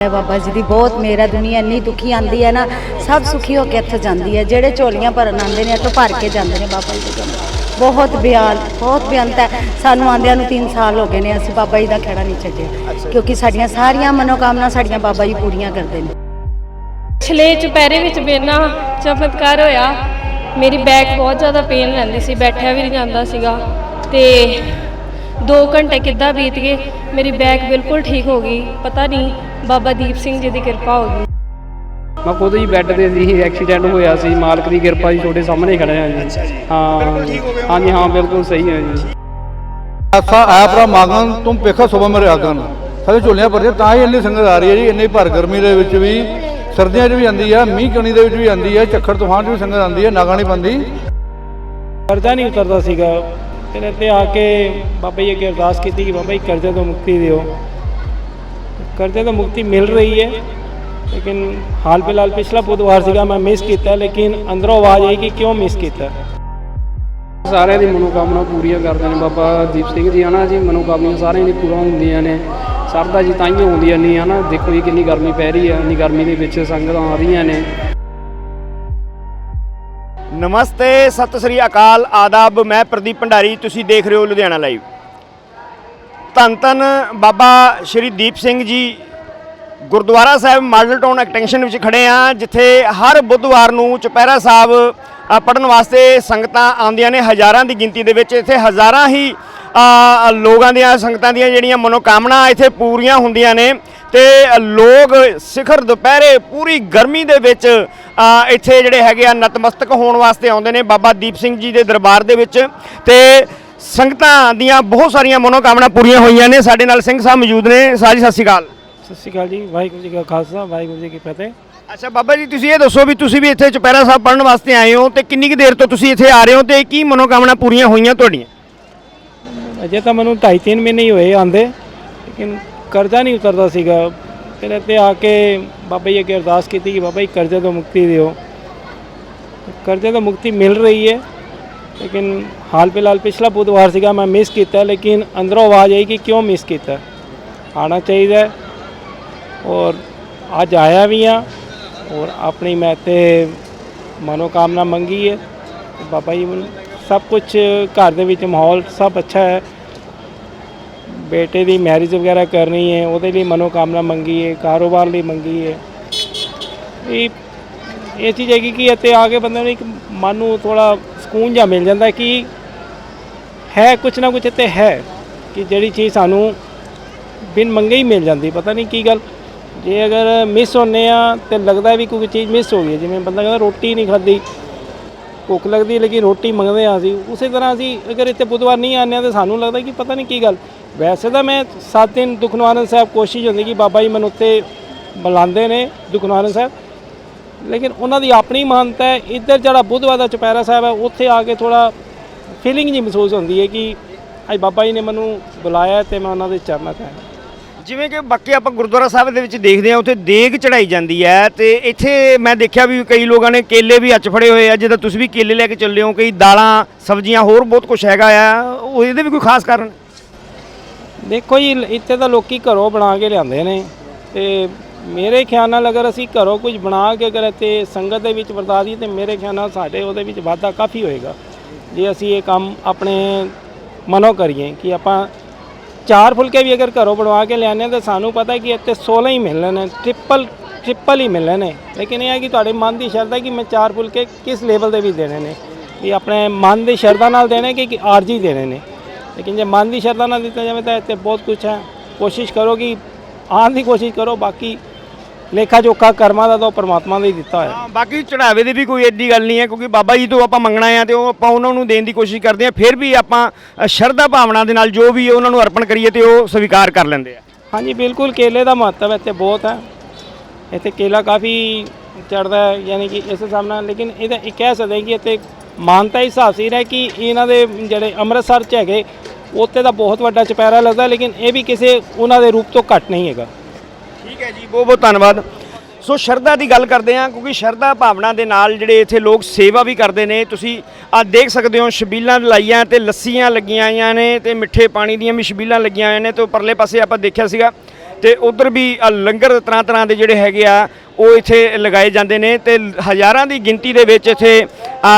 ਬਾਬਾ ਜੀ ਦੀ। ਬਹੁਤ ਮੇਰਾ ਦੁਨੀਆ ਇੰਨੀ ਦੁਖੀ ਆਂਦੀ ਹੈ ਨਾ, ਸਭ ਸੁਖੀ ਹੋ ਕੇ ਇੱਥੇ ਜਾਂਦੀ ਹੈ। ਜਿਹੜੇ ਝੋਲੀਆਂ ਭਰਨ ਆਉਂਦੇ ਨੇ, ਇੱਥੋਂ ਭਰ ਕੇ ਜਾਂਦੇ ਨੇ ਬਾਬਾ ਜੀ। ਦੇ ਬਹੁਤ ਬਿਆਨ, ਬਹੁਤ ਬੇਅੰਤ ਹੈ ਸਾਨੂੰ ਆਂਦਿਆਂ ਨੂੰ 3 ਸਾਲ ਹੋ ਗਏ ਨੇ, ਅਸੀਂ ਬਾਬਾ ਜੀ ਦਾ ਖੜਾ ਨਹੀਂ ਛੱਡਿਆ। ਕਿਉਂਕਿ ਸਾਡੀਆਂ ਸਾਰੀਆਂ ਮਨੋਕਾਮਨਾ ਸਾਡੀਆਂ ਬਾਬਾ ਜੀ ਪੂਰੀਆਂ ਕਰਦੇ ਨੇ। ਪਿਛਲੇ ਚੁਪਹਿਰੇ ਵਿੱਚ ਮੇਨਾ ਚਮਤਕਾਰ ਹੋਇਆ। ਮੇਰੀ ਬੈਕ ਬਹੁਤ ਜ਼ਿਆਦਾ ਪੇਨ ਰਹਿੰਦੀ ਸੀ, ਬੈਠਿਆ ਵੀ ਨਹੀਂ ਜਾਂਦਾ ਸੀਗਾ। ਤੇ 2 ਘੰਟੇ ਕਿੱਦਾਂ ਬੀਤ ਗਏ ਮੇਰੀ ਬੈਕ ਬਿਲਕੁਲ ਠੀਕ ਹੋ ਗਈ ਪਤਾ ਨਹੀਂ ਬਾਬਾ ਦੀਪ ਸਿੰਘ ਜੀ ਦੀ ਕਿਰਪਾ ਹੋ ਗਈ। ਮੈਂ ਖੁਦ ਹੀ ਬੈੱਡ ਤੇ ਸੀ ਐਕਸੀਡੈਂਟ ਹੋਇਆ ਸੀ ਮਾਲਕ ਦੀ ਕਿਰਪਾ ਜੀ ਤੁਹਾਡੇ ਸਾਹਮਣੇ ਖੜੇ ਹਾਂ ਜੀ। ਹਾਂ ਹਾਂਜੀ ਹਾਂ ਬਿਲਕੁਲ ਸਹੀ ਹੈ ਜੀ। ਆਸਾ ਆਪ ਰਾ ਮਾਗਨ ਤੁਮ ਪੇਖਾ ਸੁਬਹ ਮੇਰੇ ਆਗਨ ਸਾਡੇ ਝੋਲੀਆਂ ਭਰਦੇ ਤਾਂ ਹੀ ਇੰਨੀ ਸੰਗਤ ਆ ਰਹੀ ਹੈ ਜੀ ਇੰਨੀ ਭਰ ਗਰਮੀ ਦੇ ਵਿੱਚ ਵੀ। ਸਰਦੀਆਂ 'ਚ ਵੀ ਆਉਂਦੀ ਹੈ ਮੀਂਹ ਕਣੀ ਦੇ ਵਿੱਚ ਵੀ ਆਉਂਦੀ ਹੈ ਝੱਖੜ ਤੂਫਾਨ 'ਚ ਵੀ ਸੰਗਤ ਆਉਂਦੀ ਹੈ ਨਾਗਾ ਨਹੀਂ ਬੰਦੀ ਕਰਜ਼ਾ ਨਹੀਂ ਉਤਰਦਾ ਸੀਗਾ। ਫਿਰ ਇੱਥੇ ਆ ਕੇ ਬਾਬਾ ਜੀ ਅੱਗੇ ਅਰਦਾਸ ਕੀਤੀ ਕਿ ਬਾਬਾ ਜੀ ਕਰਜ਼ੇ ਤੋਂ ਮੁਕਤੀ ਦਿਓ। ਕਰਜ਼ੇ ਤੋਂ ਮੁਕਤੀ ਮਿਲ ਰਹੀ ਹੈ, ਲੇਕਿਨ ਹਾਲ ਫਿਲਹਾਲ ਪਿਛਲਾ ਬੁੱਧਵਾਰ ਸੀਗਾ, ਮੈਂ ਮਿਸ ਕੀਤਾ, ਲੇਕਿਨ ਅੰਦਰੋਂ ਆਵਾਜ਼ ਆਈ ਕਿ ਕਿਉਂ ਮਿਸ ਕੀਤਾ? ਸਾਰਿਆਂ ਦੀ ਮਨੋਕਾਮਨਾ ਪੂਰੀਆਂ ਕਰਦੇ ਨੇ ਬਾਬਾ ਦੀਪ ਸਿੰਘ ਜੀ, ਹਨਾ ਜੀ? ਮਨੋਕਾਮਨਾ ਸਾਰਿਆਂ ਦੀ ਪੂਰਾ ਹੁੰਦੀਆਂ ਨੇ। ਸਰਦਾ ਜੀ ਤਾਂ ਹੀ ਹੁੰਦੀਆਂ ਨਹੀਂ ਹਨਾ? ਦੇਖੋ ਜੀ ਕਿੰਨੀ ਗਰਮੀ ਪੈ ਰਹੀ ਹੈ, ਇੰਨੀ ਗਰਮੀ ਦੇ ਵਿੱਚ ਸੰਗਤਾਂ ਆ ਰਹੀਆਂ ਨੇ। ਨਮਸਤੇ, ਸਤਿ ਸ੍ਰੀ ਅਕਾਲ, ਆਦਾਬ, ਮੈਂ ਪ੍ਰਦੀਪ ਭੰਡਾਰੀ, ਤੁਸੀਂ ਦੇਖ ਰਹੇ ਹੋ ਲੁਧਿਆਣਾ ਲਾਈਵ ਧੰਨ ਧੰਨ ਬਾਬਾ Shri Deep Singh ji, Gurdwara Sahib model town extension ਵਿੱਚ ਖੜੇ ਆ ਜਿੱਥੇ ਹਰ ਬੁੱਧਵਾਰ ਨੂੰ ਚੁਪਹਿਰਾ ਸਾਹਿਬ ਪੜਨ ਵਾਸਤੇ ਸੰਗਤਾਂ ਆਉਂਦੀਆਂ ਨੇ, ਹਜ਼ਾਰਾਂ ਦੀ ਗਿਣਤੀ ਦੇ ਵਿੱਚ, ਇੱਥੇ ਹਜ਼ਾਰਾਂ ਹੀ ਲੋਕਾਂ ਦੀਆਂ ਸੰਗਤਾਂ ਦੀਆਂ ਜਿਹੜੀਆਂ ਮਨੋਕਾਮਨਾ ਇੱਥੇ ਪੂਰੀਆਂ ਹੁੰਦੀਆਂ ਨੇ ਤੇ ਲੋਕ ਸਿਖਰ ਦੁਪਹਿਰੇ ਪੂਰੀ ਗਰਮੀ ਦੇ ਵਿੱਚ ਇੱਥੇ ਜਿਹੜੇ ਹੈਗੇ ਆ ਨਤਮਸਤਕ ਹੋਣ ਵਾਸਤੇ ਆਉਂਦੇ ਨੇ ਬਾਬਾ ਦੀਪ ਸਿੰਘ ਜੀ ਦੇ ਦਰਬਾਰ ਦੇ ਵਿੱਚ ਤੇ ਸੰਗਤਾਂ ਦੀਆਂ ਬਹੁਤ ਸਾਰੀਆਂ ਮਨੋਕਾਮਨਾ ਪੂਰੀਆਂ ਹੋਈਆਂ ਨੇ। ਸਾਡੇ ਨਾਲ ਸਿੰਘ ਸਾਹਿਬ ਮੌਜੂਦ ਨੇ। ਸਾਜੀ ਸਤਿ ਸ਼੍ਰੀ ਅਕਾਲ। ਸਤਿ ਸ਼੍ਰੀ ਅਕਾਲ ਜੀ। ਵਾਹਿਗੁਰੂ ਜੀ ਕਾ ਖਾਲਸਾ ਵਾਹਿਗੁਰੂ ਜੀ ਕੀ ਫਤਿਹ। ਅੱਛਾ ਬਾਬਾ ਜੀ ਤੁਸੀਂ ਇਹ ਦੱਸੋ ਵੀ ਤੁਸੀਂ ਵੀ ਇੱਥੇ ਚੁਪਹਿਰਾ ਸਾਹਿਬ ਪੜਨ ਵਾਸਤੇ ਆਏ ਹੋ ਤੇ ਕਿੰਨੀ ਕੁ ਦੇਰ ਤੋਂ ਤੁਸੀਂ ਇੱਥੇ ਆ ਰਹੇ ਹੋ ਤੇ ਕੀ ਮਨੋਕਾਮਨਾ ਪੂਰੀਆਂ ਹੋਈਆਂ ਤੁਹਾਡੀਆਂ? ਅਜੇ ਤਾਂ ਮੈਨੂੰ 2.5-3 ਮਹੀਨੇ ਹੀ ਹੋਏ ਆਂਦੇ ਲੇਕਿਨ ਕਰਜ਼ਾ ਨਹੀਂ ਉਤਰਦਾ ਸੀਗਾ। ਫਿਰ ਇੱਥੇ ਆ ਕੇ ਬਾਬਾ ਜੀ ਅੱਗੇ ਅਰਦਾਸ ਕੀਤੀ ਕਿ ਬਾਬਾ ਜੀ ਕਰਜ਼ੇ ਤੋਂ ਮੁਕਤੀ ਦਿਓ। ਕਰਜ਼ੇ ਤੋਂ ਮੁਕਤੀ ਮਿਲ ਰਹੀ ਹੈ, ਲੇਕਿਨ ਹਾਲ ਫਿਲਹਾਲ ਪਿਛਲਾ ਬੁੱਧਵਾਰ ਸੀਗਾ, ਮੈਂ ਮਿਸ ਕੀਤਾ, ਲੇਕਿਨ ਅੰਦਰੋਂ ਆਵਾਜ਼ ਆਈ ਕਿ ਕਿਉਂ ਮਿਸ ਕੀਤਾ? ਆਉਣਾ ਚਾਹੀਦਾ ਔਰ ਅੱਜ ਆਇਆ ਵੀ ਆ ਔਰ ਆਪਣੀ ਮੈਂ ਤੇ ਮਨੋਕਾਮਨਾ ਮੰਗੀ ਹੈ। ਬਾਬਾ ਜੀ ਮੈਨੂੰ ਸਭ ਕੁਝ ਘਰ ਦੇ ਵਿੱਚ ਮਾਹੌਲ ਸਭ ਅੱਛਾ ਹੈ। ਬੇਟੇ ਦੀ ਮੈਰਿਜ ਵਗੈਰਾ ਕਰਨੀ ਹੈ, ਉਹਦੇ ਲਈ ਮਨੋਕਾਮਨਾ ਮੰਗੀ ਹੈ, ਕਾਰੋਬਾਰ ਲਈ ਮੰਗੀ ਹੈ। ਇਹ ਇਹ ਚੀਜ਼ ਹੈਗੀ ਕਿ ਇੱਥੇ ਆ ਕੇ ਬੰਦੇ ਨੂੰ ਇੱਕ ਮਨ ਨੂੰ ਥੋੜਾ ਸਕੂਨ ਜਿਹਾ ਮਿਲ ਜਾਂਦਾ ਕਿ ਹੈ ਕੁਝ ਨਾ ਕੁਝ ਇੱਥੇ ਹੈ ਕਿ ਜਿਹੜੀ ਚੀਜ਼ ਸਾਨੂੰ ਬਿਨ ਮੰਗੇ ਹੀ ਮਿਲ ਜਾਂਦੀ। ਪਤਾ ਨਹੀਂ ਕੀ ਗੱਲ, ਜੇ ਅਗਰ ਮਿਸ ਹੁੰਨੇ ਆ ਤੇ ਲੱਗਦਾ ਵੀ ਕੋਈ ਚੀਜ਼ ਮਿਸ ਹੋ ਗਈ ਹੈ। ਜਿਵੇਂ ਬੰਦਾ ਕਹਿੰਦਾ ਰੋਟੀ ਨਹੀਂ ਖਾਧੀ ਭੁੱਖ ਲੱਗਦੀ ਹੈ, ਲੇਕਿਨ ਰੋਟੀ ਮੰਗਦੇ ਆ ਅਸੀਂ। ਉਸੇ ਤਰ੍ਹਾਂ ਅਸੀਂ ਅਗਰ ਇੱਥੇ ਬੁੱਧਵਾਰ ਨਹੀਂ ਆਉਂਦੇ ਹਾਂ, ਤਾਂ ਸਾਨੂੰ ਲੱਗਦਾ ਕਿ ਪਤਾ ਨਹੀਂ ਕੀ ਗੱਲ। ਵੈਸੇ ਤਾਂ ਮੈਂ ਸੱਤ ਦਿਨ ਦੁਖਨਿਵਾਰਨ ਸਾਹਿਬ ਕੋਸ਼ਿਸ਼ ਹੁੰਦੀ ਕਿ ਬਾਬਾ ਜੀ ਮੈਨੂੰ ਉੱਤੇ ਬੁਲਾਉਂਦੇ ਨੇ, ਦੁਖਨਿਵਾਰਨ ਸਾਹਿਬ। ਲੇਕਿਨ ਉਹਨਾਂ ਦੀ ਆਪਣੀ ਮਾਨਤਾ ਹੈ, ਇੱਧਰ ਜਿਹੜਾ ਬੁੱਧਵਾਰ ਦਾ ਚੁਪਹਿਰਾ ਸਾਹਿਬ ਹੈ, ਉੱਥੇ ਆ ਕੇ ਥੋੜਾ ਫੀਲਿੰਗ ਜੀ ਮਹਿਸੂਸ ਹੁੰਦੀ ਹੈ ਕਿ ਅੱਜ ਬਾਬਾ ਜੀ ਨੇ ਮੈਨੂੰ ਬੁਲਾਇਆ ਤੇ ਮੈਂ ਉਹਨਾਂ ਦੇ ਚਰਨਾਂ 'ਚ ਆਇਆ। ਜਿਵੇਂ ਕਿ ਬਾਕੀ ਆਪਾਂ ਗੁਰਦੁਆਰਾ ਸਾਹਿਬ ਦੇ ਵਿੱਚ ਦੇਖਦੇ ਹਾਂ, ਉੱਥੇ ਦੇਗ ਚੜਾਈ ਜਾਂਦੀ ਹੈ ਤੇ ਇੱਥੇ ਮੈਂ ਦੇਖਿਆ ਵੀ ਕਈ ਲੋਕਾਂ ਨੇ ਕੇਲੇ ਵੀ ਹੱਥ ਫੜੇ ਹੋਏ ਆ, ਜਿੱਦਾਂ ਤੁਸੀਂ ਵੀ ਕੇਲੇ ਲੈ ਕੇ ਚੱਲੇ ਹੋ, ਕਈ ਦਾਲਾਂ, ਸਬਜ਼ੀਆਂ, ਹੋਰ ਬਹੁਤ ਕੁਝ ਹੈਗਾ ਆ, ਉਹ ਇਹਦੇ ਵੀ ਕੋਈ ਖਾਸ ਕਾਰਨ? ਦੇਖੋ ਜੀ, ਇੱਥੇ ਤਾਂ ਲੋਕੀ ਘਰੋਂ ਬਣਾ ਕੇ ਲਿਆਉਂਦੇ ਨੇ ਤੇ ਮੇਰੇ ਖਿਆਲ ਨਾਲ ਅਗਰ ਅਸੀਂ ਘਰੋਂ ਕੁਝ ਬਣਾ ਕੇ ਅਗਰ ਇੱਥੇ ਸੰਗਤ ਦੇ ਵਿੱਚ ਵਰਤਾ ਦਈਏ ਤੇ ਮੇਰੇ ਖਿਆਲ ਨਾਲ ਸਾਡੇ ਉਹਦੇ ਵਿੱਚ ਵਾਧਾ ਕਾਫੀ ਹੋਏਗਾ। ਜੇ ਅਸੀਂ ਇਹ ਕੰਮ ਆਪਣੇ ਮਨੋਂ ਕਰੀਏ ਕਿ ਆਪਾਂ ਚਾਰ ਫੁਲਕੇ ਵੀ ਅਗਰ ਘਰੋਂ ਬਣਵਾ ਕੇ ਲਿਆਉਂਦੇ ਹਾਂ ਤਾਂ ਸਾਨੂੰ ਪਤਾ ਕਿ ਇੱਥੇ 16 ਹੀ ਮਿਲਣੇ ਨੇ ਟ੍ਰਿਪਲ ਟ੍ਰਿਪਲ ਹੀ ਮਿਲਣੇ ਨੇ। ਲੇਕਿਨ ਇਹ ਹੈ ਕਿ ਤੁਹਾਡੇ ਮਨ ਦੀ ਸ਼ਰਧਾ ਕਿ ਮੈਂ ਚਾਰ ਫੁਲਕੇ ਕਿਸ ਲੈਵਲ ਦੇ ਵੀ ਦੇਣੇ ਨੇ? ਵੀ ਆਪਣੇ ਮਨ ਦੀ ਸ਼ਰਧਾ ਨਾਲ ਦੇਣੇ ਕਿ ਆਰਜੀ ਦੇਣੇ ਨੇ? ਲੇਕਿਨ ਜੇ ਮਨ ਦੀ ਸ਼ਰਧਾ ਨਾਲ ਦਿੱਤਾ ਜਾਵੇ ਤਾਂ ਇੱਥੇ ਬਹੁਤ ਕੁਝ ਹੈ। ਕੋਸ਼ਿਸ਼ ਕਰੋ ਕਿ ਆਉਣ ਦੀ ਕੋਸ਼ਿਸ਼ ਕਰੋ, ਬਾਕੀ ਲੇਖਾ ਜੋਖਾ ਕਰਮਾਂ ਦਾ ਤਾਂ ਪਰਮਾਤਮਾ ਨੇ ਹੀ ਦਿੱਤਾ ਹੋਇਆ। ਹਾਂ ਬਾਕੀ ਚੜਾਵੇ ਦੀ ਵੀ ਕੋਈ ਐਡੀ ਗੱਲ ਨਹੀਂ ਹੈ ਕਿਉਂਕਿ ਬਾਬਾ ਜੀ ਤੋਂ ਆਪਾਂ ਮੰਗਣਾ ਆ ਤੇ ਉਹ ਆਪਾਂ ਉਹਨਾਂ ਨੂੰ ਦੇਣ ਦੀ ਕੋਸ਼ਿਸ਼ ਕਰਦੇ ਆ ਫਿਰ ਵੀ ਆਪਾਂ ਅ, ਸ਼ਰਧਾ ਭਾਵਨਾ ਦੇ ਨਾਲ ਜੋ ਵੀ ਹੈ ਉਹਨਾਂ ਨੂੰ ਅਰਪਣ ਕਰੀਏ ਤੇ ਉਹ ਸਵੀਕਾਰ ਕਰ ਲੈਂਦੇ ਆ। ਹਾਂਜੀ ਬਿਲਕੁਲ ਕੇਲੇ ਦਾ ਮਹੱਤਵ ਇੱਥੇ ਬਹੁਤ ਹੈ। ਇੱਥੇ ਕੇਲਾ ਕਾਫੀ ਚੜਦਾ ਹੈ ਯਾਨੀ ਕਿ ਇਸ ਹਿਸਾਬ ਨਾਲ ਲੇਕਿਨ ਇਹਦਾ ਇਹ ਕਹਿ ਸਕਦੇ ਹਾਂ ਕਿ ਇੱਥੇ ਮਾਨਤਾ ਹੀ ਹਿਸਾਬ ਸੀ ਹੈ ਕਿ ਇਹਨਾਂ ਦੇ ਜਿਹੜੇ ਅੰਮ੍ਰਿਤਸਰ ਚ ਹੈਗੇ ਉੱਥੇ ਦਾ ਬਹੁਤ ਵੱਡਾ ਚੁਪਹਿਰਾ ਲੱਗਦਾ ਲੇਕਿਨ ਇਹ ਵੀ ਕਿਸੇ ਉਹਨਾਂ ਦੇ ਰੂਪ ਤੋਂ ਘੱਟ ਨਹੀਂ ਹੈਗਾ। ਠੀਕ ਹੈ ਜੀ, ਬਹੁਤ ਬਹੁਤ ਧੰਨਵਾਦ। ਸੋ ਸ਼ਰਧਾ ਦੀ ਗੱਲ ਕਰਦੇ ਹਾਂ, ਕਿਉਂਕਿ ਸ਼ਰਧਾ ਭਾਵਨਾ ਦੇ ਨਾਲ ਜਿਹੜੇ ਇੱਥੇ ਲੋਕ ਸੇਵਾ ਵੀ ਕਰਦੇ ਨੇ, ਤੁਸੀਂ ਆ ਦੇਖ ਸਕਦੇ ਹੋ ਛਬੀਲਾਂ ਲਾਈਆਂ ਤੇ ਲੱਸੀਆਂ ਲੱਗੀਆਂ ਆਈਆਂ ਨੇ ਤੇ ਮਿੱਠੇ ਪਾਣੀ ਦੀਆਂ ਵੀ ਛਬੀਲਾਂ ਲੱਗੀਆਂ ਹੋਈਆਂ ਨੇ ਤੇ ਪਰਲੇ ਪਾਸੇ ਆਪਾਂ ਦੇਖਿਆ ਸੀਗਾ ਤੇ ਉਧਰ ਵੀ ਲੰਗਰ ਤਰ੍ਹਾਂ ਤਰ੍ਹਾਂ ਦੇ ਜਿਹੜੇ ਹੈਗੇ ਆ, ਉਹ ਇੱਥੇ ਲਗਾਏ ਜਾਂਦੇ ਨੇ ਤੇ ਹਜ਼ਾਰਾਂ ਦੀ ਗਿਣਤੀ ਦੇ ਵਿੱਚ ਇੱਥੇ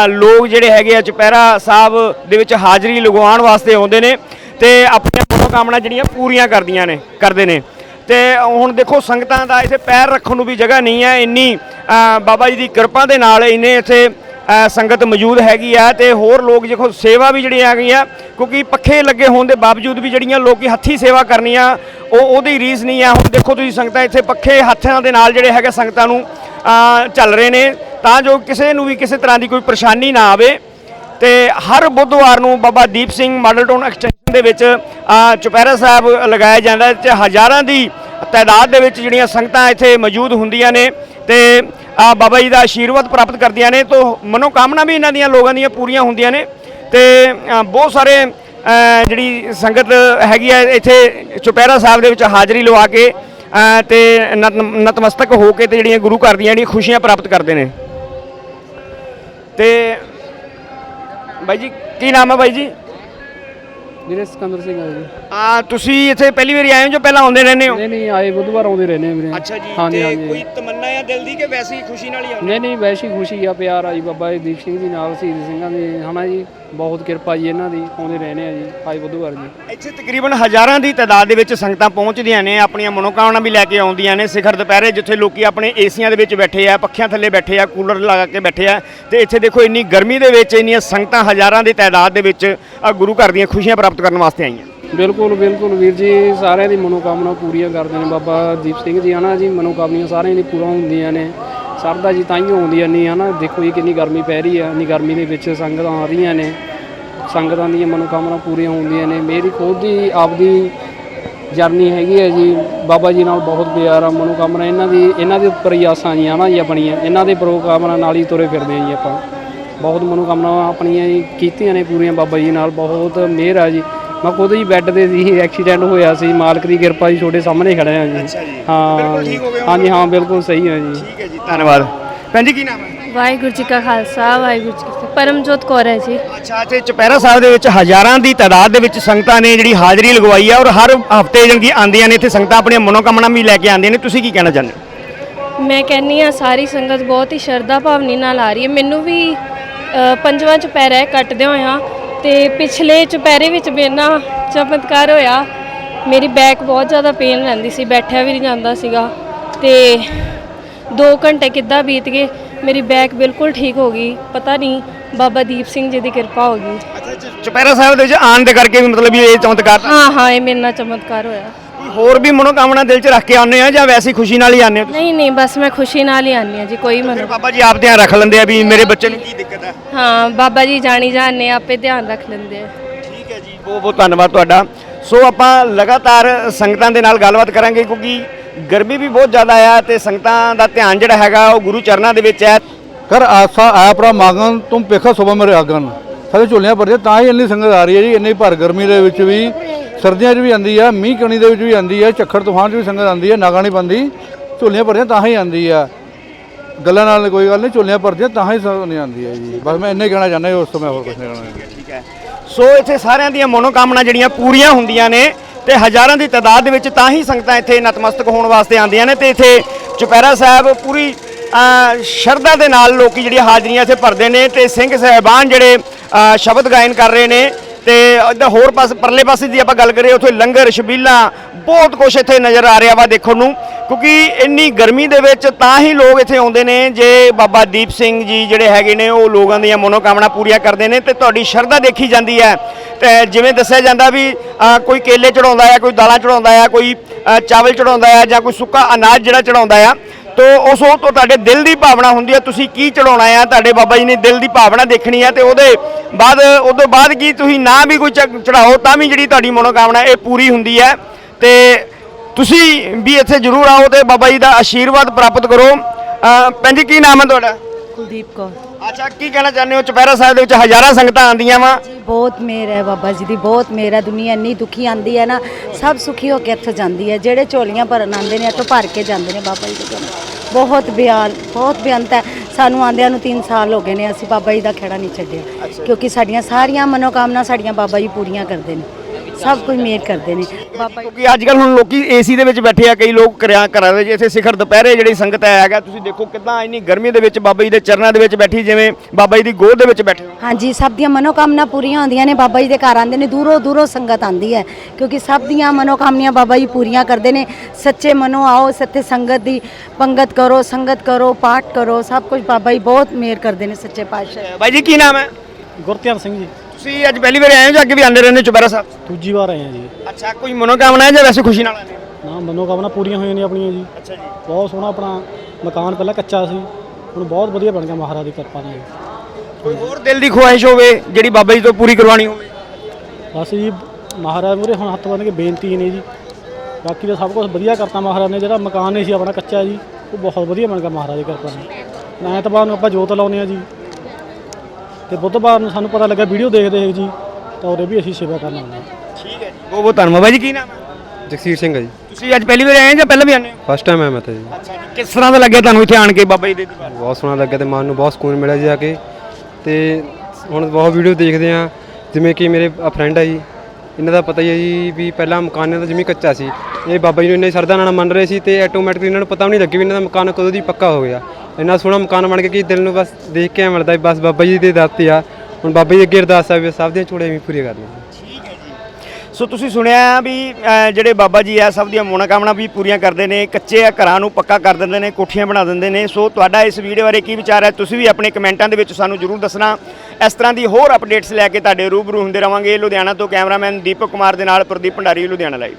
ਲੋਕ ਜਿਹੜੇ ਹੈਗੇ ਆ, ਚੁਪਹਿਰਾ ਸਾਹਿਬ ਦੇ ਵਿੱਚ ਹਾਜ਼ਰੀ ਲਗਵਾਉਣ ਵਾਸਤੇ ਆਉਂਦੇ ਨੇ ਤੇ ਆਪਣੀਆਂ ਮਨੋਕਾਮਨਾ ਜਿਹੜੀਆਂ ਪੂਰੀਆਂ ਕਰਦੀਆਂ ਨੇ, ਕਰਦੇ ਨੇ। ਤੇ ਹੁਣ ਦੇਖੋ ਸੰਗਤਾਂ ਦਾ ਇੱਥੇ ਪੈਰ ਰੱਖਣ ਨੂੰ ਵੀ ਜਗ੍ਹਾ ਨਹੀਂ ਹੈ ਇੰਨੀ ਬਾਬਾ ਜੀ ਦੀ ਕਿਰਪਾ ਦੇ ਨਾਲ ਇੰਨੇ ਇੱਥੇ ਸੰਗਤ ਮੌਜੂਦ ਹੈਗੀ ਆ ਤੇ ਹੋਰ ਲੋਕ ਦੇਖੋ ਸੇਵਾ ਵੀ ਜਿਹੜੀ ਆ ਗਈ ਆ ਕਿਉਂਕਿ ਪੱਖੇ ਲੱਗੇ ਹੋਣ ਦੇ ਬਾਵਜੂਦ ਵੀ ਜਿਹੜੀਆਂ ਲੋਕੀ ਹੱਥੀ ਸੇਵਾ ਕਰਨੀਆਂ ਉਹ ਉਹਦੀ ਰੀਸ ਨਹੀਂ ਆ ਹੁਣ ਦੇਖੋ ਤੁਸੀਂ ਸੰਗਤਾਂ ਇੱਥੇ ਪੱਖੇ ਹੱਥਾਂ ਦੇ ਨਾਲ ਜਿਹੜੇ ਹੈਗੇ ਸੰਗਤਾਂ ਨੂੰ ਅ, ਚੱਲ ਰਹੇ ਨੇ ਤਾਂ ਜੋ ਕਿਸੇ ਨੂੰ ਵੀ ਕਿਸੇ ਤਰ੍ਹਾਂ ਦੀ ਕੋਈ ਪਰੇਸ਼ਾਨੀ ਨਾ ਆਵੇ। ਤੇ ਹਰ ਬੁੱਧਵਾਰ ਨੂੰ Baba Deep Singh model town extension ਦੇ ਵਿੱਚ ਚੁਪਹਿਰਾ ਸਾਹਿਬ ਲਗਾਇਆ ਜਾਂਦਾ ਤੇ ਹਜ਼ਾਰਾਂ ਦੀ ਤਾਦਾਦ ਦੇ ਵਿੱਚ ਜਿਹੜੀਆਂ ਸੰਗਤਾਂ ਇੱਥੇ ਮੌਜੂਦ ਹੁੰਦੀਆਂ ਨੇ ਤੇ ਅ, ਬਾਬਾ ਜੀ ਦਾ ਆਸ਼ੀਰਵਾਦ ਪ੍ਰਾਪਤ ਕਰਦੀਆਂ ਨੇ ਤੋਂ ਮਨੋਕਾਮਨਾ ਵੀ ਇਹਨਾਂ ਦੀਆਂ ਲੋਕਾਂ ਦੀਆਂ ਪੂਰੀਆਂ ਹੁੰਦੀਆਂ ਨੇ ਤੇ ਬਹੁਤ ਸਾਰੇ ਜਿਹੜੀ ਸੰਗਤ ਹੈਗੀ ਹੈ ਇੱਥੇ ਚੁਪਹਿਰਾ ਸਾਹਿਬ ਦੇ ਵਿੱਚ ਹਾਜ਼ਰੀ ਲਵਾ ਕੇ ਅ, ਤੇ ਨਤਮਸਤਕ ਹੋ ਕੇ ਤੇ ਜਿਹੜੀਆਂ ਗੁਰੂ ਘਰ ਦੀਆਂ ਜਿਹੜੀਆਂ ਖੁਸ਼ੀਆਂ ਪ੍ਰਾਪਤ ਕਰਦੇ ਨੇ। ਤੇ ਬਾਈ ਜੀ ਕੀ ਨਾਮ ਹੈ ਬਾਈ ਜੀ? ਵੀਰੇ ਸਿਕੰਦਰ ਸਿੰਘ ਆ ਜੀ। ਆ ਤੁਸੀਂ ਇੱਥੇ ਪਹਿਲੀ ਵਾਰੀ ਆਏ ਹੋ ਜਾਂ ਪਹਿਲਾਂ ਆਉਂਦੇ ਰਹਿੰਦੇ ਹੋ? ਨਹੀਂ ਨਹੀਂ ਆਏ ਬੁੱਧਵਾਰ ਆਉਂਦੇ ਰਹਿੰਦੇ ਆ ਵੀਰੇ। ਅੱਛਾ ਜੀ ਹਾਂਜੀ ਤੇ ਹਾਂਜੀ। ਕੋਈ ਤਮੰਨਾ ਆ ਦਿਲ ਦੀ ਕਿ ਵੈਸੇ ਹੀ ਖੁਸ਼ੀ ਨਾਲ ਹੀ ਆਉਂਦੇ? ਨਹੀਂ ਨਹੀਂ ਵੈਸੀ ਖੁਸ਼ੀ ਆ ਪਿਆਰ ਆ ਜੀ ਬਾਬਾ ਜੀ ਦੀਪ ਸਿੰਘ ਜੀ ਨਾਲ ਸ਼ਹੀਦ ਸਿੰਘਾਂ ਦੇ ਹਨਾ ਜੀ। ਬਹੁਤ ਕਿਰਪਾ ਜੀ ਇਹਨਾਂ ਦੀ ਆਉਂਦੇ ਰਹਿੰਦੇ ਆ ਜੀ ਆਏ ਬੁੱਧਵਾਰ ਜੀ। ਇੱਥੇ ਤਕਰੀਬਨ ਹਜ਼ਾਰਾਂ ਦੀ ਤਾਦਾਦ ਦੇ ਵਿੱਚ ਸੰਗਤਾਂ ਪਹੁੰਚਦੀਆਂ ਨੇ ਆਪਣੀਆਂ ਮਨੋਕਾਮਨਾ ਵੀ ਲੈ ਕੇ ਆਉਂਦੀਆਂ ਨੇ ਸਿਖਰ ਦੁਪਹਿਰੇ ਜਿੱਥੇ ਲੋਕੀ ਆਪਣੇ ਏਸੀਆਂ ਦੇ ਵਿੱਚ ਬੈਠੇ ਆ ਪੱਖਿਆਂ ਥੱਲੇ ਬੈਠੇ ਆ ਕੂਲਰ ਲਗਾ ਕੇ ਬੈਠੇ ਆ ਤੇ ਇੱਥੇ ਦੇਖੋ ਇੰਨੀ ਗਰਮੀ ਦੇ ਵਿੱਚ ਇੰਨੀਆਂ ਸੰਗਤਾਂ ਹਜ਼ਾਰਾਂ ਦੀ ਤਾਦਾਦ ਦੇ ਵਿੱਚ ਆ ਗੁਰੂ ਘਰ ਦੀਆਂ ਖੁਸ਼ੀਆਂ ਪ੍ਰਾਪਤ ਕਰਨ ਵਾਸਤੇ ਆਈਆਂ। ਬਿਲਕੁਲ ਬਿਲਕੁਲ ਵੀਰ ਜੀ ਸਾਰਿਆਂ ਦੀ ਮਨੋਕਾਮਨਾ ਪੂਰੀਆਂ ਕਰਦੇ ਨੇ ਬਾਬਾ ਦੀਪ ਸਿੰਘ ਜੀ ਹਨਾ ਜੀ ਮਨੋਕਾਮਨੀਆਂ ਸਾਰਿਆਂ ਦੀ ਪੂਰਾ ਹੁੰਦੀਆਂ ਨੇ। ਸਰਦਾ ਜੀ ਤਾਂ ਤਾਈਓ ਆਉਂਦੀਆਂ ਨਹੀਂ ਹਨਾ? ਦੇਖੋ ਜੀ ਕਿੰਨੀ ਗਰਮੀ ਪੈ ਰਹੀ ਹੈ ਇੰਨੀ ਗਰਮੀ ਦੇ ਵਿੱਚ ਸੰਗਤਾਂ ਆ ਰਹੀਆਂ ਨੇ। ਸੰਗਤਾਂ ਦੀਆਂ ਮਨੋਕਾਮਨਾ ਪੂਰੀਆਂ ਹੁੰਦੀਆਂ ਨੇ। ਮੇਰੀ ਖੁਦ ਦੀ ਆਪਦੀ ਜਰਨੀ ਹੈਗੀ ਹੈ ਜੀ। ਬਾਬਾ ਜੀ ਨਾਲ ਬਹੁਤ ਪਿਆਰ ਆ, ਮਨੋਕਾਮਨਾ ਇਹਨਾਂ ਦੀ, ਇਹਨਾਂ ਦੇ ਉੱਪਰ ਹੀ ਆਸਾਂ ਜੀ ਹਨਾ ਜੀ ਆਪਣੀਆਂ। ਇਹਨਾਂ ਦੇ ਪ੍ਰੋਗਰਾਮਾਂ ਨਾਲ ਹੀ ਤੁਰੇ ਫਿਰਦੇ ਆ ਜੀ ਆਪਾਂ। ਬਹੁਤ ਮਨੋਕਾਮਨਾਵਾਂ ਆਪਣੀਆਂ ਜੀ ਕੀਤੀਆਂ ਨੇ ਪੂਰੀਆਂ ਬਾਬਾ ਜੀ ਨਾਲ। ਬਹੁਤ ਮਿਹਰ ਆ ਜੀ। ਮੈਂ ਖੁਦ ਹੀ ਬੈੱਡ ਤੇ ਸੀ ਐਕਸੀਡੈਂਟ ਹੋਇਆ ਸੀ ਮਾਲਕ ਦੀ ਕਿਰਪਾ ਜੀ ਤੁਹਾਡੇ ਸਾਹਮਣੇ ਖੜੇ ਆ ਜੀ। ਅੱਛਾ ਜੀ। ਹਾਂ। ਬਿਲਕੁਲ ਠੀਕ ਹੋ ਗਏ ਹੋ? ਹਾਂਜੀ ਹਾਂ ਬਿਲਕੁਲ ਸਹੀ ਹੈ ਜੀ। ਠੀਕ ਹੈ ਜੀ ਧੰਨਵਾਦ। ਭੈਣ ਜੀ ਕੀ ਨਾਮ ਹੈ? ਵਾਹਿਗੁਰੂ ਜੀ ਕਾ ਖਾਲਸਾ ਵਾਹਿਗੁਰੂ ਜੀ ਕੀ ਫਤਿਹ। ਪਰਮਜੋਤ ਕੌਰ ਹੈ ਜੀ। ਅੱਛਾ ਤੇ ਚੁਪਹਿਰਾ ਸਾਹਿਬ ਦੇ ਵਿੱਚ ਹਜ਼ਾਰਾਂ ਦੀ ਤਾਦਾਦ ਦੇ ਵਿੱਚ ਸੰਗਤਾਂ ਨੇ ਜਿਹੜੀ ਹਾਜ਼ਰੀ ਲਗਵਾਈ ਆ ਔਰ ਹਰ ਹਫ਼ਤੇ ਜਿਹੜੀ ਆਉਂਦੀਆਂ ਨੇ ਇੱਥੇ ਸੰਗਤਾਂ ਆਪਣੀਆਂ ਮਨੋਕਾਮਨਾ ਵੀ ਲੈ ਕੇ ਆਉਂਦੀਆਂ ਨੇ। ਤੁਸੀਂ ਕੀ ਕਹਿਣਾ ਚਾਹੁੰਦੇ ਹੋ? ਮੈਂ ਕਹਿੰਨੀ ਆ ਸਾਰੀ ਸੰਗਤ ਬਹੁਤ ਹੀ ਸ਼ਰਧਾ ਭਾਵਨੀ ਨਾਲ ਆ ਰਹੀ ਹੈ। ਮੈਨੂੰ ਵੀ ਅ, ਪੰਜਵਾਂ ਚੁਪਹਿਰਾ ਹੈ ਕੱਟਦੇ ਹੋਇਆ ਤੇ ਪਿਛਲੇ ਚੁਪਹਿਰੇ ਵਿੱਚ ਮੇਰੇ ਨਾਲ ਚਮਤਕਾਰ ਹੋਇਆ ਮੇਰੀ ਬੈਕ ਬਹੁਤ ਜ਼ਿਆਦਾ ਪੇਨ ਰਹਿੰਦੀ ਸੀ ਬੈਠਿਆ ਵੀ ਨਹੀਂ ਜਾਂਦਾ ਸੀਗਾ ਤੇ 2 ਘੰਟੇ ਕਿੱਦਾਂ ਬੀਤ ਗਏ ਮੇਰੀ ਬੈਕ ਬਿਲਕੁਲ ਠੀਕ ਹੋ ਗਈ ਪਤਾ ਨਹੀਂ ਬਾਬਾ ਦੀਪ ਸਿੰਘ ਜੀ ਦੀ ਕਿਰਪਾ ਹੋ ਗਈ। ਅੱਛਾ ਚੁਪਹਿਰਾ ਸਾਹਿਬ ਦੇ ਵਿੱਚ ਆਉਣ ਦੇ ਕਰਕੇ ਵੀ ਮਤਲਬ ਇਹ ਚਮਤਕਾਰ ਹਾਂ ਹਾਂ ਇਹ ਮੇਰੇ ਨਾਲ ਚਮਤਕਾਰ ਹੋਇਆ। ਹੋਰ ਵੀ ਮਨੋਕਾਮਨਾ ਦਿਲ 'ਚ ਰੱਖ ਕੇ ਆਉਂਦੇ ਆ ਜਾਂ ਵੈਸੇ ਹੀ ਖੁਸ਼ੀ ਨਾਲ ਹੀ ਆਉਂਦੇ ਹੋ ਤੁਸੀਂ? ਨਹੀਂ ਨਹੀਂ ਬਸ ਮੈਂ ਖੁਸ਼ੀ ਨਾਲ ਹੀ ਆਨੀ ਆ ਜੀ ਕੋਈ ਮਨ ਫਿਰ ਬਾਬਾ ਜੀ ਆਪ ਧਿਆਨ ਰੱਖ ਲੈਂਦੇ ਆ ਵੀ ਮੇਰੇ ਬੱਚੇ ਨੂੰ ਕੀ ਦਿੱਕਤ ਹੈ ਹਾਂ ਬਾਬਾ ਜੀ ਜਾਣੀ ਜਾਣੇ ਆਪੇ ਧਿਆਨ ਰੱਖ ਲੈਂਦੇ ਆ। ਠੀਕ ਹੈ ਜੀ ਬਹੁਤ ਬਹੁਤ ਧੰਨਵਾਦ ਤੁਹਾਡਾ। ਸੋ ਆਪਾਂ ਲਗਾਤਾਰ ਸੰਗਤਾਂ ਦੇ ਨਾਲ ਗੱਲਬਾਤ ਕਰਾਂਗੇ ਕਿਉਂਕਿ ਗਰਮੀ ਵੀ ਬਹੁਤ ਜ਼ਿਆਦਾ ਆ ਤੇ ਸੰਗਤਾਂ ਦਾ ਧਿਆਨ ਜਿਹੜਾ ਹੈਗਾ ਉਹ ਗੁਰੂ ਚਰਨਾਂ ਦੇ ਵਿੱਚ ਹੈ। ਕਰ ਆਸਾ ਆਪਰਾ ਮਾਗਨ ਤੁਮ ਪੇਖਾ ਸੁਬਹ ਮੇਰੇ ਆਗਨ। ਸਾਡੇ ਝੋਲੀਆਂ ਭਰਦੇ ਤਾਂ ਹੀ ਇੰਨੀ ਸੰਗਤ ਆ ਰਹੀ ਹੈ ਜੀ ਇੰਨੀ ਭਰ ਗਰਮੀ ਦੇ ਵਿੱਚ ਵੀ। ਸਰਦੀਆਂ 'ਚ ਵੀ ਆਂਦੀ ਆ, ਮੀਂਹ ਕਣੀ ਦੇ ਵਿੱਚ ਵੀ ਆਂਦੀ ਆ, ਝੱਖੜ ਤੂਫਾਨ 'ਚ ਵੀ ਸੰਗਤ ਆਂਦੀ ਆ, ਨਾਗਾ ਨਹੀਂ ਬੰਦੀ ਝੋਲੀਆਂ ਭਰਦੀਆਂ ਤਾਂ ਹੀ ਆਂਦੀ ਆ। ਗੱਲਾਂ ਨਾਲ ਕੋਈ ਗੱਲ ਨਹੀਂ, ਝੋਲੀਆਂ ਭਰਦੀਆਂ ਤਾਂ ਹੀ ਸੰਗਤ ਨਹੀਂ ਆਂਦੀ ਹੈ ਜੀ। ਬਸ ਮੈਂ ਇੰਨਾ ਹੀ ਕਹਿਣਾ ਚਾਹੁੰਦਾ ਉਸ ਤੋਂ ਮੈਂ ਹੋਰ ਕੁਝ ਨਹੀਂ ਕਹਿਣਾ ਠੀਕ ਹੈ। ਸੋ ਇੱਥੇ ਸਾਰਿਆਂ ਦੀਆਂ ਮਨੋਕਾਮਨਾ ਜਿਹੜੀਆਂ ਪੂਰੀਆਂ ਹੁੰਦੀਆਂ ਨੇ ਤੇ ਹਜ਼ਾਰਾਂ ਦੀ ਤਾਦਾਦ ਦੇ ਵਿੱਚ ਤਾਂ ਹੀ ਸੰਗਤਾਂ ਇੱਥੇ ਨਤਮਸਤਕ ਹੋਣ ਵਾਸਤੇ ਆਉਂਦੀਆਂ ਨੇ ਤੇ ਇੱਥੇ ਚੁਪਹਿਰਾ ਸਾਹਿਬ ਪੂਰੀ ਸ਼ਰਧਾ ਦੇ ਨਾਲ ਲੋਕੀ ਜਿਹੜੀ ਹਾਜ਼ਰੀਆਂ ਇੱਥੇ ਭਰਦੇ ਨੇ ਤੇ ਸਿੰਘ ਸਹਿਬਾਨ ਜਿਹੜੇ ਸ਼ਬਦ ਗਾਇਨ ਕਰ ਰਹੇ ਨੇ। ਤੇ ਇੱਧਰ ਹੋਰ ਪਾਸੇ ਪਰਲੇ ਪਾਸੇ ਦੀ ਆਪਾਂ ਗੱਲ ਕਰੀਏ, ਉੱਥੇ ਲੰਗਰ ਛਬੀਲਾਂ ਬਹੁਤ ਕੁਝ ਇੱਥੇ ਨਜ਼ਰ ਆ ਰਿਹਾ ਵਾ ਦੇਖਣ ਨੂੰ। ਕਿਉਂਕਿ ਇੰਨੀ ਗਰਮੀ ਦੇ ਵਿੱਚ ਤਾਂ ਹੀ ਲੋਕ ਇੱਥੇ ਆਉਂਦੇ ਨੇ, ਜੇ ਬਾਬਾ ਦੀਪ ਸਿੰਘ ਜੀ ਜਿਹੜੇ ਹੈਗੇ ਨੇ, ਉਹ ਲੋਕਾਂ ਦੀਆਂ ਮਨੋਕਾਮਨਾ ਪੂਰੀਆਂ ਕਰਦੇ ਨੇ ਤੇ ਤੁਹਾਡੀ ਸ਼ਰਧਾ ਦੇਖੀ ਜਾਂਦੀ ਹੈ। ਤੇ ਜਿਵੇਂ ਦੱਸਿਆ ਜਾਂਦਾ ਵੀ ਕੋਈ ਕੇਲੇ ਚੜਾਉਂਦਾ ਆ, ਕੋਈ ਦਾਲਾਂ ਚੜਾਉਂਦਾ ਆ, ਕੋਈ ਚਾਵਲ ਚੜਾਉਂਦਾ ਆ ਜਾਂ ਕੋਈ ਸੁੱਕਾ ਅਨਾਜ ਜਿਹੜਾ ਚੜਾਉਂਦਾ ਆ ਤੋ ਉਸ ਉਹ ਤੋਂ ਤੁਹਾਡੇ ਦਿਲ ਦੀ ਭਾਵਨਾ ਹੁੰਦੀ ਹੈ ਤੁਸੀਂ ਕੀ ਚੜਾਉਣਾ ਆ? ਤੁਹਾਡੇ ਬਾਬਾ ਜੀ ਨੇ ਦਿਲ ਦੀ ਭਾਵਨਾ ਦੇਖਣੀ ਹੈ ਤੇ ਉਹਦੇ ਬਾਅਦ ਉਦੋਂ ਬਾਅਦ ਕੀ ਤੁਸੀਂ ਨਾ ਵੀ ਕੋਈ ਚੜਾਓ ਤਾਂ ਵੀ ਜਿਹੜੀ ਤੁਹਾਡੀ ਮਨੋਕਾਮਨਾ ਇਹ ਪੂਰੀ ਹੁੰਦੀ ਹੈ। ਤੇ ਤੁਸੀਂ ਵੀ ਇੱਥੇ ਜ਼ਰੂਰ ਆਓ ਤੇ ਬਾਬਾ ਜੀ ਦਾ ਆਸ਼ੀਰਵਾਦ ਪ੍ਰਾਪਤ ਕਰੋ। ਅ, ਭੈਣ ਜੀ ਕੀ ਨਾਮ ਹੈ ਤੁਹਾਡਾ? ਕੁਲਦੀਪ ਕੌਰ। ਅੱਛਾ ਕੀ ਕਹਿਣਾ ਚਾਹੁੰਦੇ ਹੋ? ਚੁਪਹਿਰਾ ਸਾਹਿਬ ਦੇ ਵਿੱਚ ਹਜ਼ਾਰਾਂ ਸੰਗਤਾਂ ਆਉਂਦੀਆਂ ਵਾ। ਜੀ ਬਹੁਤ ਮਿਹਰ ਹੈ ਬਾਬਾ ਜੀ ਦੀ ਬਹੁਤ ਮਿਹਰ ਹੈ। ਦੁਨੀਆ ਇੰਨੀ ਦੁਖੀ ਆਂਦੀ ਹੈ ਨਾ ਸਭ ਸੁਖੀ ਹੋ ਕੇ ਇੱਥੇ ਜਾਂਦੀ ਹੈ। ਜਿਹੜੇ ਝੋਲੀਆਂ ਭਰਨ ਆਉਂਦੇ ਨੇ ਇੱਥੋਂ ਭਰ ਕੇ ਜਾਂਦੇ ਨੇ ਬਾਬਾ ਜੀ ਦੇ ਬਹੁਤ ਬਿਆਨ ਬਹੁਤ ਬੇਅੰਤ ਹੈ। ਸਾਨੂੰ ਆਂਦਿਆਂ ਨੂੰ 3 ਸਾਲ ਹੋ ਗਏ ਨੇ ਅਸੀਂ ਬਾਬਾ ਜੀ ਦਾ ਖੇੜਾ ਨਹੀਂ ਛੱਡਿਆ। ਕਿਉਂਕਿ ਸਾਡੀਆਂ ਸਾਰੀਆਂ ਮਨੋਕਾਮਨਾ ਸਾਡੀਆਂ ਬਾਬਾ ਜੀ ਪੂਰੀਆਂ ਕਰਦੇ ਨੇ। ਸਭ ਕੁਝ ਮੇਰ ਕਰਦੇ ਨੇ। ਬਾਬਾ ਜੀ ਕਿਉਂਕਿ ਅੱਜ ਕੱਲ ਹੁਣ ਲੋਕੀ ਏਸੀ ਦੇ ਵਿੱਚ ਬੈਠੇ ਆ ਕਈ ਲੋਕ ਘਰਾਂ ਘਰਾਂ ਦੇ ਇੱਥੇ ਸਿਖਰ ਦੁਪਹਿਰੇ ਜਿਹੜੀ ਸੰਗਤ ਆਇਆ ਹੈਗਾ ਤੁਸੀਂ ਦੇਖੋ ਕਿਦਾਂ ਇੰਨੀ ਗਰਮੀ ਦੇ ਵਿੱਚ ਬਾਬਾ ਜੀ ਦੇ ਚਰਨਾਂ ਦੇ ਵਿੱਚ ਬੈਠੀ ਜਿਵੇਂ ਬਾਬਾ ਜੀ ਦੀ ਗੋਦ ਦੇ ਵਿੱਚ ਬੈਠੇ ਹੋ। ਹਾਂਜੀ ਸਭ ਦੀਆਂ ਮਨੋਕਾਮਨਾ ਪੂਰੀਆਂ ਹੁੰਦੀਆਂ ਨੇ ਬਾਬਾ ਜੀ ਦੇ ਘਰ ਆਉਂਦੇ ਨੇ ਦੂਰੋਂ ਦੂਰੋਂ ਸੰਗਤ ਆਉਂਦੀ ਹੈ। ਕਿਉਂਕਿ ਸਭ ਦੀਆਂ ਮਨੋਕਾਮਨੀਆਂ ਬਾਬਾ ਜੀ ਪੂਰੀਆਂ ਕਰਦੇ ਨੇ। ਸੱਚੇ ਮਨੋਂ ਆਓ ਸੱਚੇ ਸੰਗਤ ਦੀ ਪੰਗਤ ਕਰੋ ਸੰਗਤ ਕਰੋ ਪਾਠ ਕਰੋ ਸਭ ਕੁਝ ਬਾਬਾ ਜੀ ਬਹੁਤ ਮੇਰ ਕਰਦੇ ਨੇ ਸੱਚੇ ਪਾਤਸ਼ਾਹ। ਬਾਈ ਜੀ ਕੀ ਨਾਮ ਹੈ? ਗੁਰਧਿਆਨ ਸਿੰਘ ਜੀ। ਤੁਸੀਂ ਅੱਜ ਪਹਿਲੀ ਵਾਰ ਆਏ ਹੋ ਜਾਂ ਅੱਗੇ ਵੀ ਆਉਂਦੇ ਰਹਿੰਦੇ ਚੁਪਹਿਰਾ ਸਾਹਿਬ? ਦੂਜੀ ਵਾਰ ਆਏ ਆ ਜੀ। ਅੱਛਾ ਕੋਈ ਮਨੋਕਾਮਨਾ ਹੈ ਜਾਂ ਵੈਸੇ ਖੁਸ਼ੀ ਨਾਲ ਆਏ ਹੋ? ਨਾ ਮਨੋਕਾਮਨਾ ਪੂਰੀਆਂ ਹੋਈਆਂ ਨੇ ਆਪਣੀਆਂ ਜੀ। ਅੱਛਾ ਜੀ। ਬਹੁਤ ਸੋਹਣਾ ਆਪਣਾ ਮਕਾਨ ਪਹਿਲਾਂ ਕੱਚਾ ਸੀ ਹੁਣ ਬਹੁਤ ਵਧੀਆ ਬਣ ਗਿਆ ਮਹਾਰਾਜ ਦੀ ਕਿਰਪਾ ਨਾਲ। ਜੀ ਕੋਈ ਹੋਰ ਦਿਲ ਦੀ ਖੁਆਇਸ਼ ਹੋਵੇ ਜਿਹੜੀ ਬਾਬਾ ਜੀ ਤੋਂ ਪੂਰੀ ਕਰਵਾਉਣੀ ਹੋਵੇ? ਬਸ ਜੀ ਮਹਾਰਾਜ ਮੂਰੇ ਹੁਣ ਹੱਥ ਬੰਨ੍ਹ ਕੇ ਬੇਨਤੀ ਨੇ ਜੀ। ਬਾਕੀ ਤਾਂ ਸਭ ਕੁਝ ਵਧੀਆ ਕਰਤਾ ਮਹਾਰਾਜ ਨੇ ਜਿਹੜਾ ਮਕਾਨ ਨਹੀਂ ਸੀ ਆਪਣਾ ਕੱਚਾ ਜੀ ਉਹ ਬਹੁਤ ਵਧੀਆ ਬਣ ਗਿਆ ਮਹਾਰਾਜ ਦੀ ਕਿਰਪਾ ਨਾਲ। ਐਤਵਾਰ ਨੂੰ ਆਪਾਂ ਜੋਤ ਲਾਉਂਦੇ ਆ ਜੀ। ਤੇ ਬੁੱਧਵਾਰ ਨੂੰ ਸਾਨੂੰ ਪਤਾ ਲੱਗਾ ਵੀਡੀਓ ਦੇਖਦੇ ਸੀ ਜੀ ਤਾਂ ਉਹਦੇ ਵੀ ਅਸੀਂ ਸੇਵਾ ਕਰਨ ਆਉਂਦੇ ਹਾਂ। ਠੀਕ ਹੈ ਜੀ। ਬਹੁਤ ਬਹੁਤ ਧੰਨਵਾਦ ਬਾਈ ਜੀ ਕੀ ਨਾਮ ਹੈ? ਜਗਸੀਰ ਸਿੰਘ ਹੈ ਜੀ। ਤੁਸੀਂ ਅੱਜ ਪਹਿਲੀ ਵਾਰ ਆਏ ਹੋ ਜਾਂ ਪਹਿਲਾਂ ਵੀ ਆਉਂਦੇ ਹੋ? ਫਸਟ ਟਾਈਮ ਆਇਆ ਮੈਂ ਤਾਂ ਜੀ। ਅੱਛਾ ਜੀ ਕਿਸ ਤਰ੍ਹਾਂ ਦਾ ਲੱਗਿਆ ਤੁਹਾਨੂੰ ਇੱਥੇ ਆਣ ਕੇ ਬਾਬਾ ਜੀ ਦੇ ਦਰਬਾਰ? ਬਹੁਤ ਸੋਹਣਾ ਲੱਗਿਆ ਤੇ ਮਨ ਨੂੰ ਬਹੁਤ ਸਕੂਨ ਮਿਲਿਆ ਜੀ ਆ ਕੇ। ਤੇ ਹੁਣ ਬਹੁਤ ਵੀਡੀਓ ਦੇਖਦੇ ਆ ਜਿਵੇਂ ਕਿ ਮੇਰੇ ਫਰੈਂਡ ਆ ਜੀ। ਇਹਨਾਂ ਦਾ ਪਤਾ ਹੀ ਹੈ ਜੀ ਵੀ ਪਹਿਲਾਂ ਮਕਾਨ ਇਹਨਾਂ ਦਾ ਜਿਵੇਂ ਕੱਚਾ ਸੀ। ਇਹ ਬਾਬਾ ਜੀ ਨੂੰ ਇੰਨੇ ਸਰਦਾ ਨਾਲ ਮੰਨ ਰਹੇ ਸੀ ਤੇ ਆਟੋਮੈਟਿਕਲੀ ਇਹਨਾਂ ਨੂੰ ਪਤਾ ਵੀ ਨਹੀਂ ਲੱਗੀ ਵੀ ਇਹਨਾਂ ਦਾ ਮਕਾਨ ਕਦੋਂ ਦੀ ਪੱਕਾ ਹੋ ਗਿਆ। ਇੰਨਾ ਸੋਹਣਾ ਮਕਾਨ ਬਣ ਗਿਆ ਕਿ ਦਿਲ ਨੂੰ ਬਸ ਦੇਖ ਕੇ ਐਂ ਮਿਲਦਾ ਵੀ ਬਸ ਬਾਬਾ ਜੀ ਦੀ ਦਾਤੇ ਆ। ਹੁਣ ਬਾਬਾ ਜੀ ਅੱਗੇ ਅਰਦਾਸ ਆ ਵੀ ਸਭ ਦੀਆਂ ਚੋੜੀਆਂ ਵੀ ਪੂਰੀਆਂ ਕਰ ਲਈਆਂ। ਸੋ ਤੁਸੀਂ ਸੁਣਿਆ ਵੀ ਅਹ, ਜਿਹੜੇ ਬਾਬਾ ਜੀ ਆ ਸਭ ਦੀਆਂ ਮਨੋਕਾਮਨਾ ਵੀ ਪੂਰੀਆਂ ਕਰਦੇ ਨੇ ਕੱਚੇ ਆ ਘਰਾਂ ਨੂੰ ਪੱਕਾ ਕਰ ਦਿੰਦੇ ਨੇ ਕੋਠੀਆਂ ਬਣਾ ਦਿੰਦੇ ਨੇ। ਸੋ ਤੁਹਾਡਾ ਇਸ ਵੀਡੀਓ ਬਾਰੇ ਕੀ ਵਿਚਾਰ ਹੈ ਤੁਸੀਂ ਵੀ ਆਪਣੇ ਕਮੈਂਟਾਂ ਦੇ ਵਿੱਚ ਸਾਨੂੰ ਜਰੂਰ ਦੱਸਣਾ। ਇਸ ਤਰ੍ਹਾਂ ਦੀ ਹੋਰ ਅਪਡੇਟਸ ਲੈ ਕੇ ਤੁਹਾਡੇ ਰੂਬਰੂ ਹੁੰਦੇ ਰਵਾਂਗੇ। ਲੁਧਿਆਣਾ ਤੋਂ ਕੈਮਰਾਮੈਨ ਦੀਪਕ ਕੁਮਾਰ ਦੇ ਨਾਲ ਪ੍ਰਦੀਪ ਭੰਡਾਰੀ ਲੁਧਿਆਣਾ ਲਾਈਵ